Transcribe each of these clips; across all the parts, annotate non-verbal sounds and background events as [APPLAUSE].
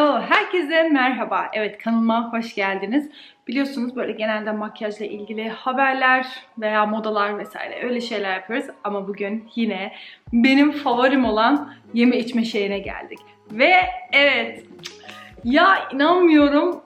Hello, herkese merhaba. Evet kanalıma hoş geldiniz. Biliyorsunuz böyle genelde makyajla ilgili haberler veya modalar vesaire öyle şeyler yapıyoruz. Ama bugün yine benim favorim olan yeme içme şeyine geldik. Ve evet, ya inanmıyorum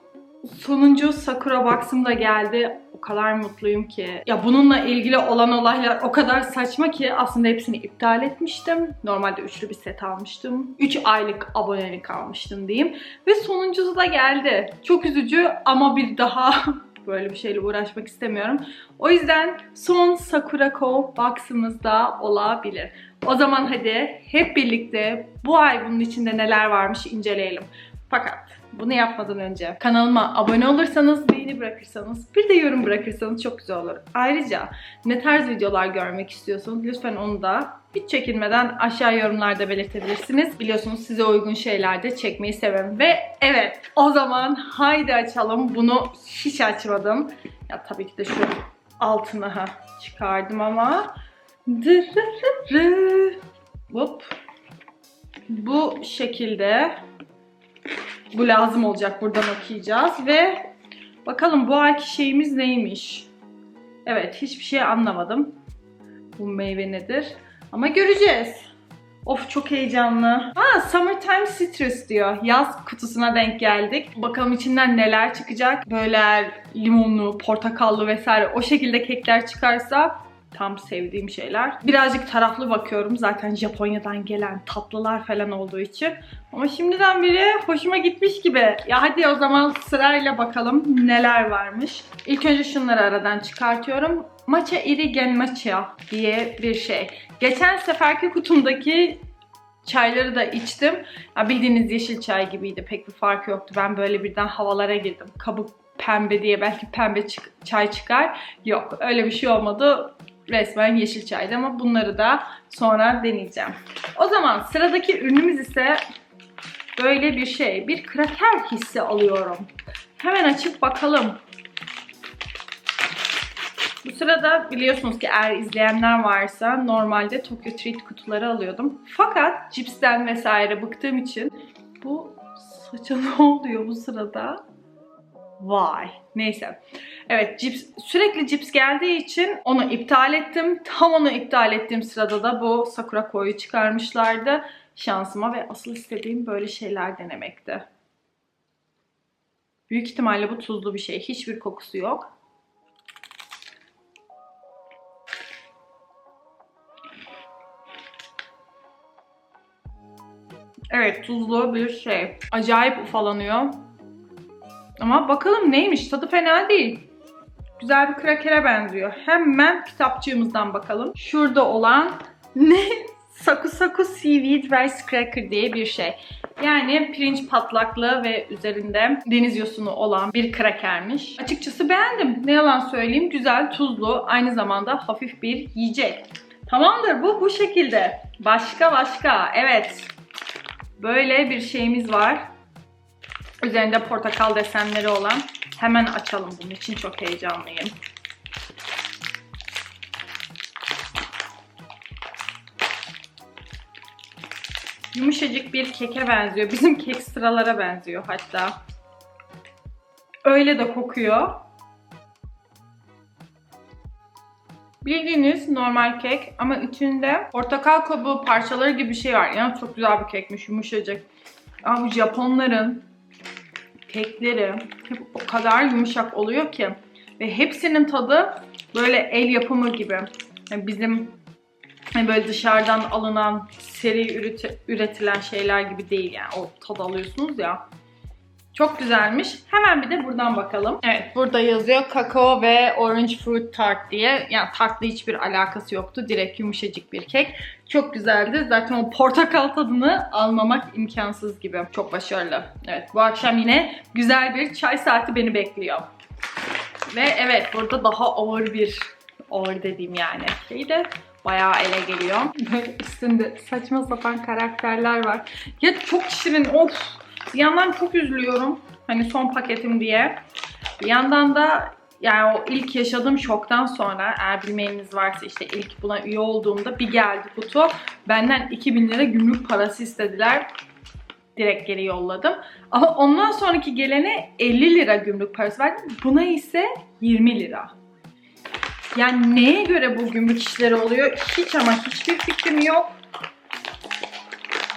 sonuncu Sakura Box'ım da geldi. Kadar mutluyum ki. Ya bununla ilgili olan olaylar o kadar saçma ki aslında hepsini iptal etmiştim. Normalde üçlü bir set almıştım. 3 aylık abonelik almıştım diyeyim. Ve sonuncusu da geldi. Çok üzücü ama bir daha [LAUGHS] böyle bir şeyle uğraşmak istemiyorum. O yüzden son Sakura Co box'ımız da olabilir. O zaman hadi hep birlikte bu ay bunun içinde neler varmış inceleyelim. Fakat bunu yapmadan önce kanalıma abone olursanız, beğeni bırakırsanız, bir de yorum bırakırsanız çok güzel olur. Ayrıca ne tarz videolar görmek istiyorsanız lütfen onu da hiç çekinmeden aşağı yorumlarda belirtebilirsiniz. Biliyorsunuz size uygun şeyler de çekmeyi severim. Ve evet o zaman haydi açalım. Bunu hiç açmadım. Ya tabii ki de şu altına ha, çıkardım ama. Hop. Bu şekilde bu lazım olacak. Buradan okuyacağız ve bakalım bu ayki şeyimiz neymiş? Evet hiçbir şey anlamadım. Bu meyve nedir? Ama göreceğiz. Of çok heyecanlı. Aa Summertime Citrus diyor. Yaz kutusuna denk geldik. Bakalım içinden neler çıkacak. Böyle limonlu, portakallı vesaire o şekilde kekler çıkarsa tam sevdiğim şeyler. Birazcık taraflı bakıyorum zaten Japonya'dan gelen tatlılar falan olduğu için. Ama şimdiden biri hoşuma gitmiş gibi. Ya hadi o zaman sırayla bakalım neler varmış. İlk önce şunları aradan çıkartıyorum. Matcha Irigen Matcha diye bir şey. Geçen seferki kutumdaki çayları da içtim. Ya bildiğiniz yeşil çay gibiydi. Pek bir fark yoktu. Ben böyle birden havalara girdim. Kabuk pembe diye belki pembe çay çıkar. Yok öyle bir şey olmadı resmen yeşil çaydı ama bunları da sonra deneyeceğim. O zaman sıradaki ürünümüz ise böyle bir şey. Bir kraker hissi alıyorum. Hemen açıp bakalım. Bu sırada biliyorsunuz ki eğer izleyenler varsa normalde Tokyo Treat kutuları alıyordum. Fakat cipsten vesaire bıktığım için bu saça ne [LAUGHS] oluyor bu sırada? Vay. Neyse. Evet cips, sürekli cips geldiği için onu iptal ettim. Tam onu iptal ettiğim sırada da bu Sakura Koyu çıkarmışlardı. Şansıma ve asıl istediğim böyle şeyler denemekti. Büyük ihtimalle bu tuzlu bir şey. Hiçbir kokusu yok. Evet tuzlu bir şey. Acayip ufalanıyor. Ama bakalım neymiş? Tadı fena değil. Güzel bir krakere benziyor. Hemen kitapçığımızdan bakalım. Şurada olan [LAUGHS] ne? Saku Saku Seaweed Rice Cracker diye bir şey. Yani pirinç patlaklı ve üzerinde deniz yosunu olan bir krakermiş. Açıkçası beğendim. Ne yalan söyleyeyim. Güzel, tuzlu, aynı zamanda hafif bir yiyecek. Tamamdır bu bu şekilde. Başka başka. Evet. Böyle bir şeyimiz var. Üzerinde portakal desenleri olan. Hemen açalım bunun için çok heyecanlıyım. Yumuşacık bir keke benziyor. Bizim kek sıralara benziyor hatta. Öyle de kokuyor. Bildiğiniz normal kek ama içinde portakal kabuğu parçaları gibi bir şey var. Yani çok güzel bir kekmiş, yumuşacık. Ama bu Japonların kekleri hep o kadar yumuşak oluyor ki ve hepsinin tadı böyle el yapımı gibi. Yani bizim hani böyle dışarıdan alınan seri üretilen şeyler gibi değil yani o tad alıyorsunuz ya. Çok güzelmiş. Hemen bir de buradan bakalım. Evet burada yazıyor kakao ve orange fruit tart diye. Yani tartla hiçbir alakası yoktu. Direkt yumuşacık bir kek. Çok güzeldi. Zaten o portakal tadını almamak imkansız gibi. Çok başarılı. Evet bu akşam yine güzel bir çay saati beni bekliyor. Ve evet burada daha ağır bir ağır dediğim yani şey de bayağı ele geliyor. Böyle üstünde saçma sapan karakterler var. Ya çok şirin of bir yandan çok üzülüyorum. Hani son paketim diye. Bir yandan da yani o ilk yaşadığım şoktan sonra eğer bilmeyeniniz varsa işte ilk buna üye olduğumda bir geldi kutu. Benden 2000 lira gümrük parası istediler. direkt geri yolladım. Ama ondan sonraki gelene 50 lira gümrük parası verdim. Buna ise 20 lira. Yani neye göre bu gümrük işleri oluyor? Hiç ama hiçbir fikrim yok.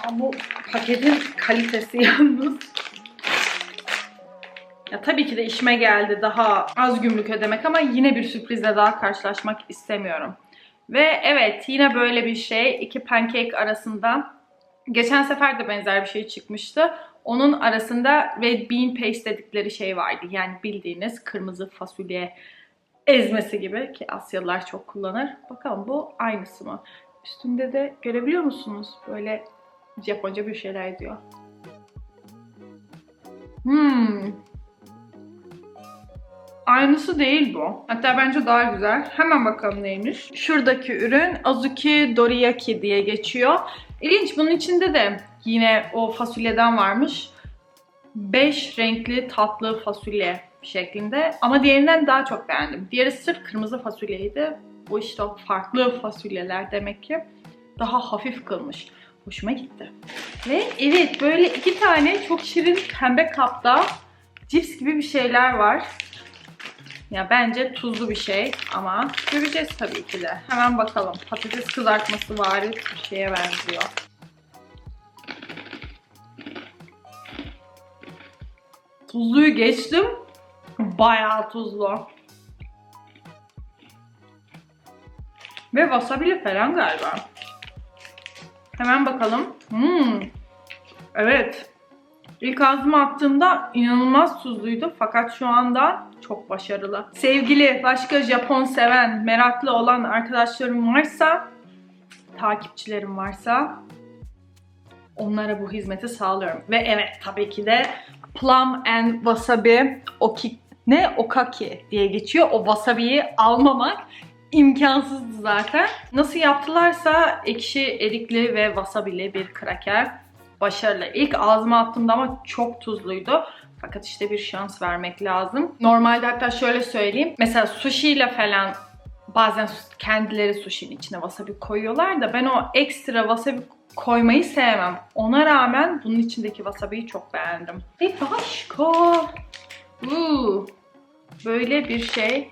Ama bu paketin kalitesi [LAUGHS] yalnız. Ya tabii ki de işime geldi daha az gümrük ödemek ama yine bir sürprizle daha karşılaşmak istemiyorum. Ve evet yine böyle bir şey iki pancake arasında geçen sefer de benzer bir şey çıkmıştı. Onun arasında red bean paste dedikleri şey vardı. Yani bildiğiniz kırmızı fasulye ezmesi gibi ki Asyalılar çok kullanır. Bakalım bu aynısı mı? Üstünde de görebiliyor musunuz? Böyle Japonca bir şeyler diyor. Hmm. Aynısı değil bu. Hatta bence daha güzel. Hemen bakalım neymiş. Şuradaki ürün Azuki Doriyaki diye geçiyor. İlginç bunun içinde de yine o fasulyeden varmış. 5 renkli tatlı fasulye şeklinde. Ama diğerinden daha çok beğendim. Diğeri sırf kırmızı fasulyeydi. Bu işte farklı fasulyeler demek ki daha hafif kılmış. Hoşuma gitti. Ve evet böyle iki tane çok şirin pembe kapta cips gibi bir şeyler var. Ya bence tuzlu bir şey ama göreceğiz tabii ki de. Hemen bakalım. Patates kızartması vari bir şeye benziyor. Tuzluyu geçtim. Bayağı tuzlu. Ve wasabili falan galiba. Hemen bakalım. Hmm. Evet. İlk ağzıma attığımda inanılmaz tuzluydu fakat şu anda çok başarılı. Sevgili başka Japon seven, meraklı olan arkadaşlarım varsa, takipçilerim varsa onlara bu hizmeti sağlıyorum. Ve evet tabii ki de Plum and Wasabi Oki ne Okaki diye geçiyor. O wasabi'yi almamak imkansızdı zaten. Nasıl yaptılarsa ekşi, erikli ve wasabili bir kraker başarılı. İlk ağzıma attığımda ama çok tuzluydu. Fakat işte bir şans vermek lazım. Normalde hatta şöyle söyleyeyim. Mesela sushi ile falan bazen kendileri sushi'nin içine wasabi koyuyorlar da ben o ekstra wasabi koymayı sevmem. Ona rağmen bunun içindeki wasabi'yi çok beğendim. Ve başka. Uuu. Böyle bir şey.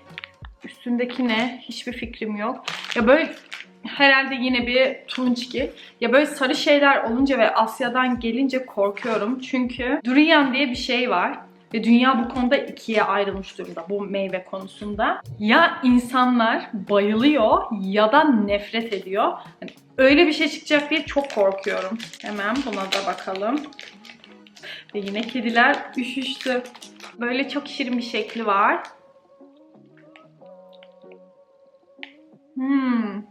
Üstündeki ne? Hiçbir fikrim yok. Ya böyle herhalde yine bir tunçki. Ya böyle sarı şeyler olunca ve Asya'dan gelince korkuyorum. Çünkü durian diye bir şey var. Ve dünya bu konuda ikiye ayrılmış durumda bu meyve konusunda. Ya insanlar bayılıyor ya da nefret ediyor. Yani öyle bir şey çıkacak diye çok korkuyorum. Hemen buna da bakalım. Ve yine kediler üşüştü. Böyle çok şirin bir şekli var. Hmm.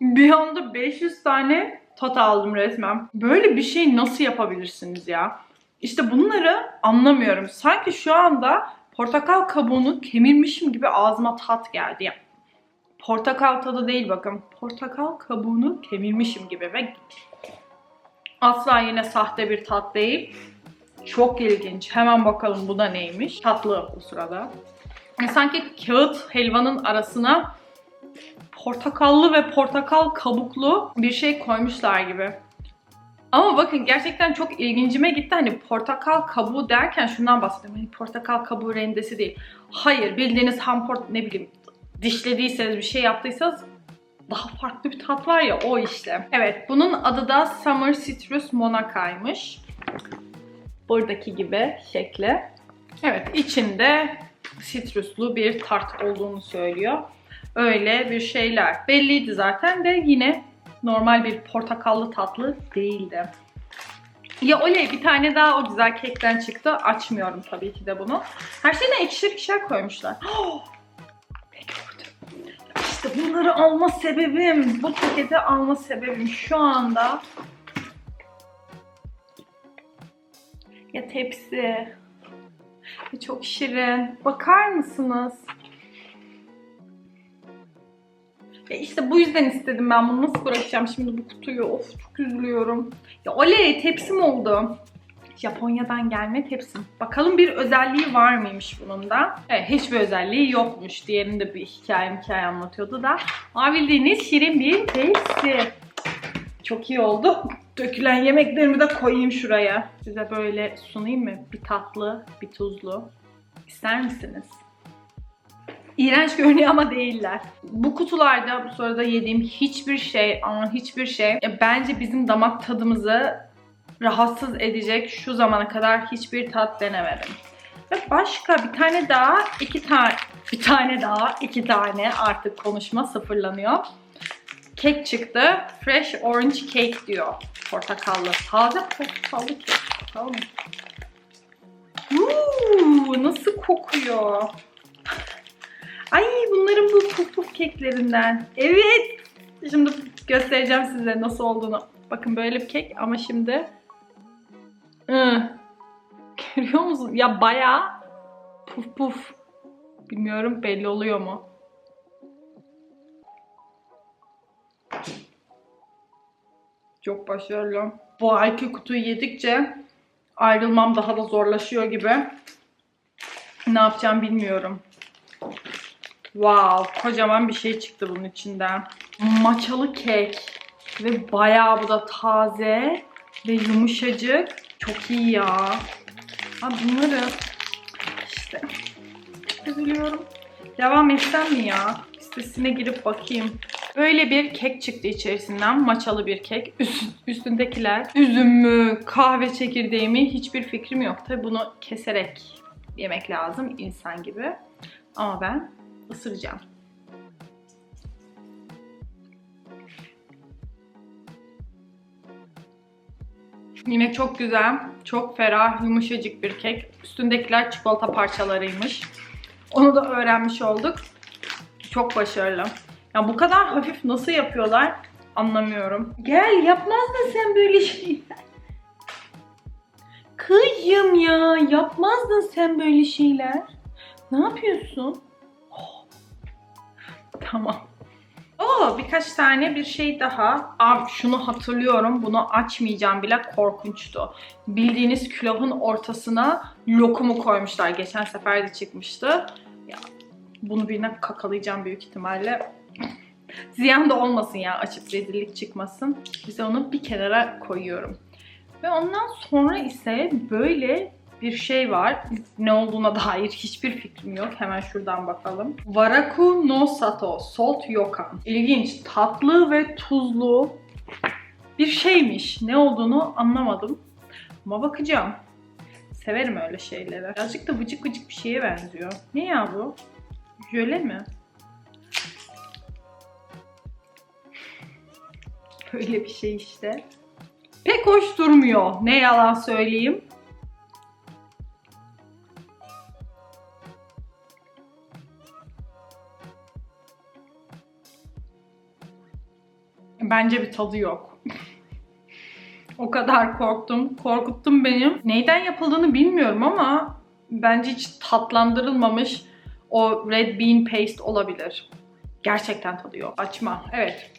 Bir anda 500 tane tat aldım resmen. Böyle bir şey nasıl yapabilirsiniz ya? İşte bunları anlamıyorum. Sanki şu anda portakal kabuğunu kemirmişim gibi ağzıma tat geldi. Yani portakal tadı değil bakın. Portakal kabuğunu kemirmişim gibi ve asla yine sahte bir tat değil. Çok ilginç. Hemen bakalım bu da neymiş. Tatlı bu sırada. Sanki kağıt helvanın arasına portakallı ve portakal kabuklu bir şey koymuşlar gibi. Ama bakın gerçekten çok ilgincime gitti. Hani portakal kabuğu derken şundan bahsediyorum. Hani portakal kabuğu rendesi değil. Hayır bildiğiniz ham port ne bileyim dişlediyseniz bir şey yaptıysanız daha farklı bir tat var ya o işte. Evet bunun adı da Summer Citrus Monaca'ymış. Buradaki gibi şekli. Evet içinde sitruslu bir tart olduğunu söylüyor. Öyle bir şeyler. Belliydi zaten de yine normal bir portakallı tatlı değildi. Ya oley bir tane daha o güzel kekten çıktı. Açmıyorum tabii ki de bunu. Her şeyine ikişer ikişer koymuşlar. [GASPS] İşte bunları alma sebebim, bu paketi alma sebebim şu anda ya tepsi. Çok şirin. Bakar mısınız? Ya işte bu yüzden istedim ben bunu. Nasıl bırakacağım şimdi bu kutuyu? Of çok üzülüyorum. Ya oley tepsim oldu. Japonya'dan gelme tepsim. Bakalım bir özelliği var mıymış bunun da? Evet hiçbir özelliği yokmuş. Diğerinde bir hikaye hikaye anlatıyordu da. Ama bildiğiniz şirin bir tepsi. Çok iyi oldu. [LAUGHS] Dökülen yemeklerimi de koyayım şuraya. Size böyle sunayım mı? Bir tatlı, bir tuzlu. İster misiniz? İğrenç görünüyor ama değiller. Bu kutularda bu sırada yediğim hiçbir şey ama hiçbir şey e, bence bizim damak tadımızı rahatsız edecek şu zamana kadar hiçbir tat denemedim. Ve başka bir tane daha, iki tane, bir tane daha, iki tane artık konuşma sıfırlanıyor. Kek çıktı. Fresh orange cake diyor. Portakallı. Taze portakallı kek. Bakalım. Uuu, nasıl kokuyor? Ay bunların bu puf puf keklerinden. Evet. Şimdi göstereceğim size nasıl olduğunu. Bakın böyle bir kek ama şimdi. Görüyor musun? Ya bayağı puf puf. Bilmiyorum belli oluyor mu? Çok başarılı. Bu ayki kutuyu yedikçe ayrılmam daha da zorlaşıyor gibi. Ne yapacağım bilmiyorum. Wow, kocaman bir şey çıktı bunun içinden. Maçalı kek. Ve bayağı bu da taze ve yumuşacık. Çok iyi ya. Ha bunları işte üzülüyorum. Devam etsem mi ya? Sitesine girip bakayım. Böyle bir kek çıktı içerisinden. Maçalı bir kek. Üst, üstündekiler üzüm mü, kahve çekirdeği mi hiçbir fikrim yok. Tabi bunu keserek yemek lazım insan gibi. Ama ben ısıracağım. Yine çok güzel, çok ferah, yumuşacık bir kek. Üstündekiler çikolata parçalarıymış. Onu da öğrenmiş olduk. Çok başarılı. Ya bu kadar hafif nasıl yapıyorlar anlamıyorum. Gel yapmazdın sen böyle şeyler. Kıyım ya yapmazdın sen böyle şeyler. Ne yapıyorsun? Tamam. Oo, birkaç tane bir şey daha. Abi şunu hatırlıyorum. Bunu açmayacağım bile korkunçtu. Bildiğiniz külahın ortasına lokumu koymuşlar. Geçen sefer de çıkmıştı. Ya, bunu birine kakalayacağım büyük ihtimalle. [CLEARS THROAT] Ziyan da olmasın ya açıp rezillik çıkmasın. Bize onu bir kenara koyuyorum. Ve ondan sonra ise böyle bir şey var. Ne olduğuna dair hiçbir fikrim yok. Hemen şuradan bakalım. Waraku no sato, salt yokan. İlginç, tatlı ve tuzlu bir şeymiş. Ne olduğunu anlamadım. Ama bakacağım. Severim öyle şeyleri. Birazcık da vıcık vıcık bir şeye benziyor. Ne ya bu? Jöle mi? Böyle bir şey işte. Pek hoş durmuyor. Ne yalan söyleyeyim. Bence bir tadı yok. o kadar korktum. Korkuttun beni. Neyden yapıldığını bilmiyorum ama bence hiç tatlandırılmamış o red bean paste olabilir. Gerçekten tadı yok. Açma. Evet.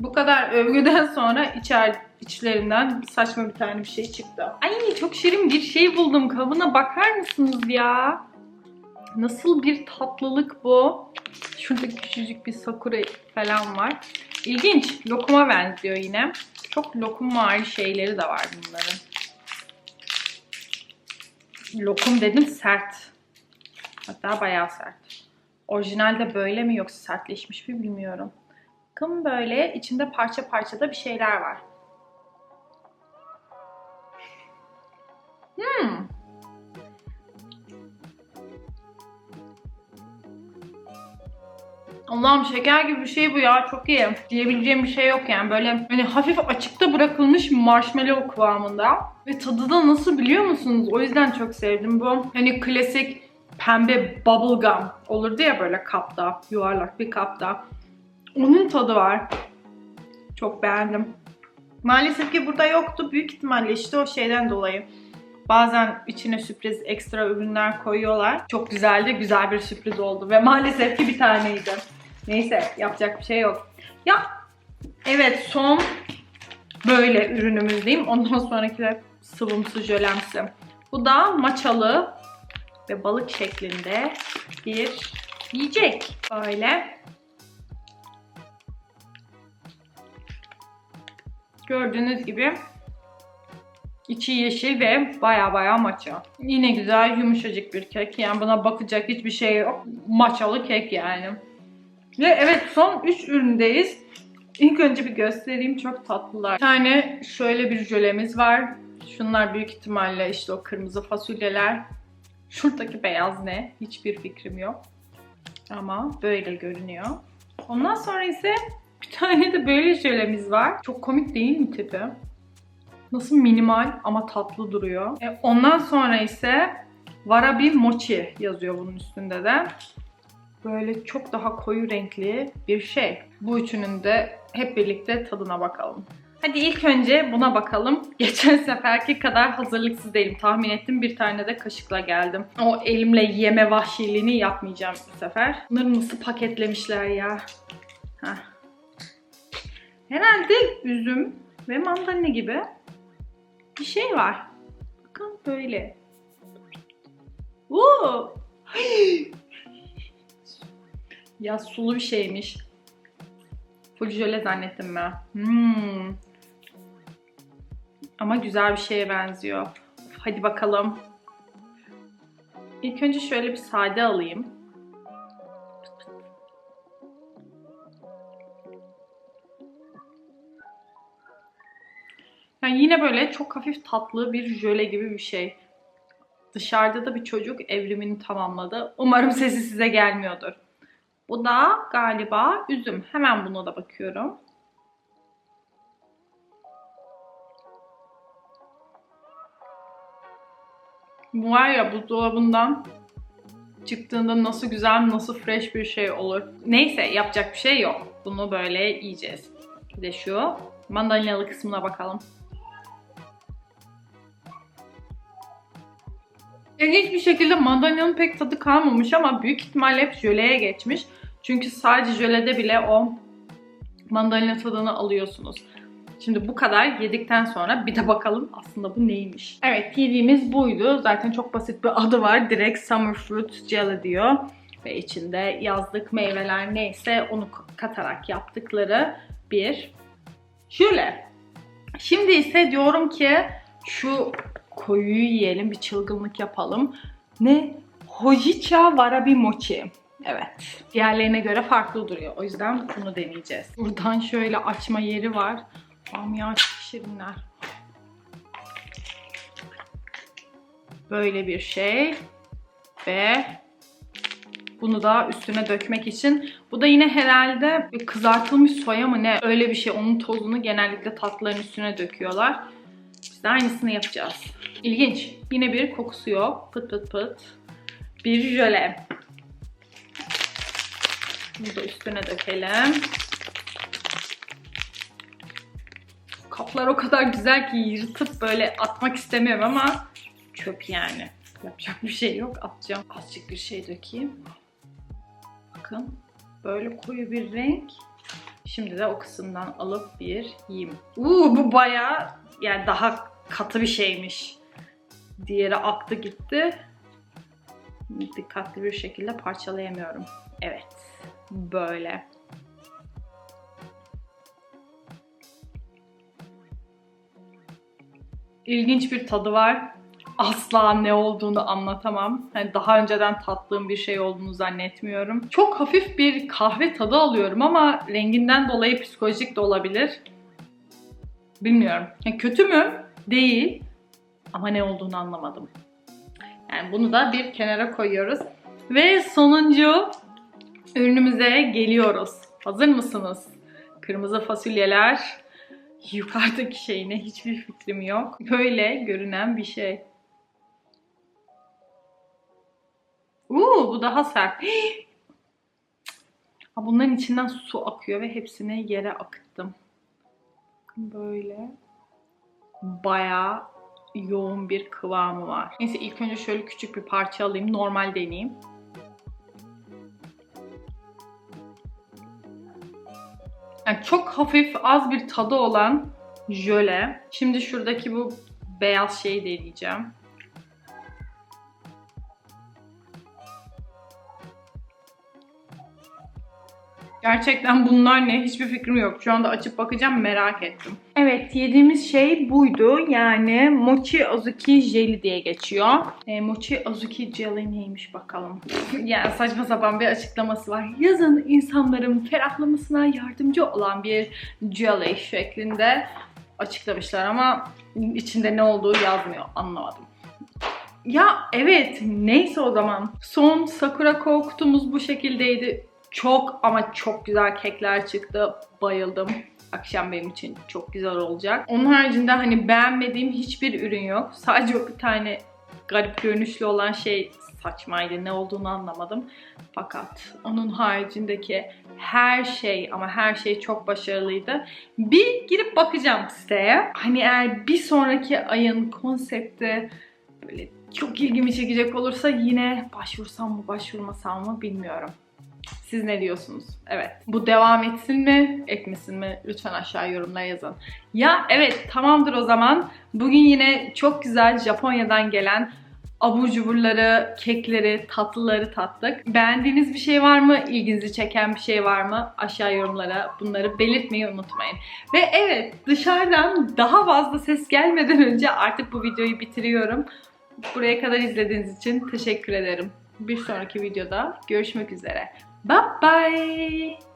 Bu kadar övgüden [LAUGHS] sonra içer içlerinden saçma bir tane bir şey çıktı. Ay çok şirin bir şey buldum. Kabına bakar mısınız ya? Nasıl bir tatlılık bu? Şurada küçücük bir sakura falan var. İlginç. Lokuma benziyor yine. Çok lokum var şeyleri de var bunların. Lokum dedim sert. Hatta bayağı sert. Orijinalde böyle mi yoksa sertleşmiş mi bilmiyorum. Bakın böyle içinde parça parça da bir şeyler var. Hmm. Allah'ım şeker gibi bir şey bu ya çok iyi. Diyebileceğim bir şey yok yani böyle hani hafif açıkta bırakılmış marshmallow kıvamında. Ve tadı da nasıl biliyor musunuz? O yüzden çok sevdim bu. Hani klasik pembe bubble gum olurdu ya böyle kapta, yuvarlak bir kapta. Onun tadı var. Çok beğendim. Maalesef ki burada yoktu. Büyük ihtimalle işte o şeyden dolayı. Bazen içine sürpriz ekstra ürünler koyuyorlar. Çok güzeldi. Güzel bir sürpriz oldu. Ve maalesef ki bir taneydi. Neyse yapacak bir şey yok. Ya evet son böyle ürünümüz diyeyim. Ondan sonraki de sıvımsı jölemsi. Bu da maçalı ve balık şeklinde bir yiyecek. Böyle. Gördüğünüz gibi İçi yeşil ve baya baya maça. Yine güzel yumuşacık bir kek. Yani buna bakacak hiçbir şey yok. Maçalı kek yani. Ve evet son 3 üründeyiz. İlk önce bir göstereyim. Çok tatlılar. Bir tane şöyle bir jölemiz var. Şunlar büyük ihtimalle işte o kırmızı fasulyeler. Şuradaki beyaz ne? Hiçbir fikrim yok. Ama böyle görünüyor. Ondan sonra ise bir tane de böyle jölemiz var. Çok komik değil mi tipi? Nasıl minimal ama tatlı duruyor. E, ondan sonra ise Warabi Mochi yazıyor bunun üstünde de. Böyle çok daha koyu renkli bir şey. Bu üçünün de hep birlikte tadına bakalım. Hadi ilk önce buna bakalım. [LAUGHS] Geçen seferki kadar hazırlıksız değilim. Tahmin ettim bir tane de kaşıkla geldim. O elimle yeme vahşiliğini yapmayacağım bu sefer. Bunları nasıl paketlemişler ya. Heh. Herhalde üzüm ve mandalina gibi bir şey var. Bakın böyle. Oo! Ya sulu bir şeymiş. Full jöle zannettim ben. Hmm. Ama güzel bir şeye benziyor. Hadi bakalım. İlk önce şöyle bir sade alayım. Yani yine böyle çok hafif tatlı bir jöle gibi bir şey. Dışarıda da bir çocuk evrimini tamamladı. Umarım sesi size gelmiyordur. Bu da galiba üzüm. Hemen buna da bakıyorum. Bu var ya buzdolabından çıktığında nasıl güzel, nasıl fresh bir şey olur. Neyse yapacak bir şey yok. Bunu böyle yiyeceğiz. Bir de şu mandalinalı kısmına bakalım. İlginç bir şekilde mandalinanın pek tadı kalmamış ama büyük ihtimalle hep jöleye geçmiş. Çünkü sadece jölede bile o mandalina tadını alıyorsunuz. Şimdi bu kadar yedikten sonra bir de bakalım aslında bu neymiş. Evet yediğimiz buydu. Zaten çok basit bir adı var. Direkt Summer Fruit Jelly diyor. Ve içinde yazlık meyveler neyse onu katarak yaptıkları bir jöle. Şimdi ise diyorum ki şu koyuyu yiyelim, bir çılgınlık yapalım. Ne? Hojicha Warabi Mochi. Evet. Diğerlerine göre farklı duruyor. O yüzden bunu deneyeceğiz. Buradan şöyle açma yeri var. Bamya şirinler. Böyle bir şey. Ve bunu da üstüne dökmek için. Bu da yine herhalde kızartılmış soya mı ne öyle bir şey. Onun tozunu genellikle tatlıların üstüne döküyorlar. Biz de aynısını yapacağız. İlginç. Yine bir kokusu yok. Pıt pıt pıt. Bir jöle. Bunu da üstüne dökelim. Kaplar o kadar güzel ki yırtıp böyle atmak istemiyorum ama çöp yani. Yapacak bir şey yok. Atacağım. Azıcık bir şey dökeyim. Bakın. Böyle koyu bir renk. Şimdi de o kısımdan alıp bir yiyeyim. Uuu bu bayağı yani daha katı bir şeymiş. Diğeri aktı gitti. Dikkatli bir şekilde parçalayamıyorum. Evet. Böyle. İlginç bir tadı var. Asla ne olduğunu anlatamam. Yani daha önceden tattığım bir şey olduğunu zannetmiyorum. Çok hafif bir kahve tadı alıyorum ama renginden dolayı psikolojik de olabilir. Bilmiyorum. Yani kötü mü? Değil. Ama ne olduğunu anlamadım. Yani bunu da bir kenara koyuyoruz. Ve sonuncu ürünümüze geliyoruz. Hazır mısınız? Kırmızı fasulyeler. Yukarıdaki şeyine hiçbir fikrim yok. Böyle görünen bir şey. Uuu bu daha sert. [GASPS] Bunların içinden su akıyor ve hepsini yere akıttım. Böyle bayağı yoğun bir kıvamı var. Neyse ilk önce şöyle küçük bir parça alayım. Normal deneyeyim. Yani çok hafif az bir tadı olan jöle. Şimdi şuradaki bu beyaz şeyi deneyeceğim. Gerçekten bunlar ne? Hiçbir fikrim yok. Şu anda açıp bakacağım merak ettim. Evet yediğimiz şey buydu. Yani mochi azuki jelly diye geçiyor. E, mochi azuki jelly neymiş bakalım. [LAUGHS] yani saçma sapan bir açıklaması var. Yazın insanların ferahlamasına yardımcı olan bir jelly şeklinde açıklamışlar ama içinde ne olduğu yazmıyor. Anlamadım. Ya evet neyse o zaman. Son Sakura Kou kutumuz bu şekildeydi. Çok ama çok güzel kekler çıktı. Bayıldım. Akşam benim için çok güzel olacak. Onun haricinde hani beğenmediğim hiçbir ürün yok. Sadece o bir tane garip görünüşlü olan şey saçmaydı. Ne olduğunu anlamadım. Fakat onun haricindeki her şey ama her şey çok başarılıydı. Bir girip bakacağım siteye. Hani eğer bir sonraki ayın konsepti böyle çok ilgimi çekecek olursa yine başvursam mı başvurmasam mı bilmiyorum. Siz ne diyorsunuz? Evet. Bu devam etsin mi, etmesin mi? Lütfen aşağı yorumlara yazın. Ya evet tamamdır o zaman. Bugün yine çok güzel Japonya'dan gelen abur cuburları, kekleri, tatlıları tattık. Beğendiğiniz bir şey var mı? İlginizi çeken bir şey var mı? Aşağı yorumlara bunları belirtmeyi unutmayın. Ve evet dışarıdan daha fazla ses gelmeden önce artık bu videoyu bitiriyorum. Buraya kadar izlediğiniz için teşekkür ederim. Bir sonraki videoda görüşmek üzere. Bye bye.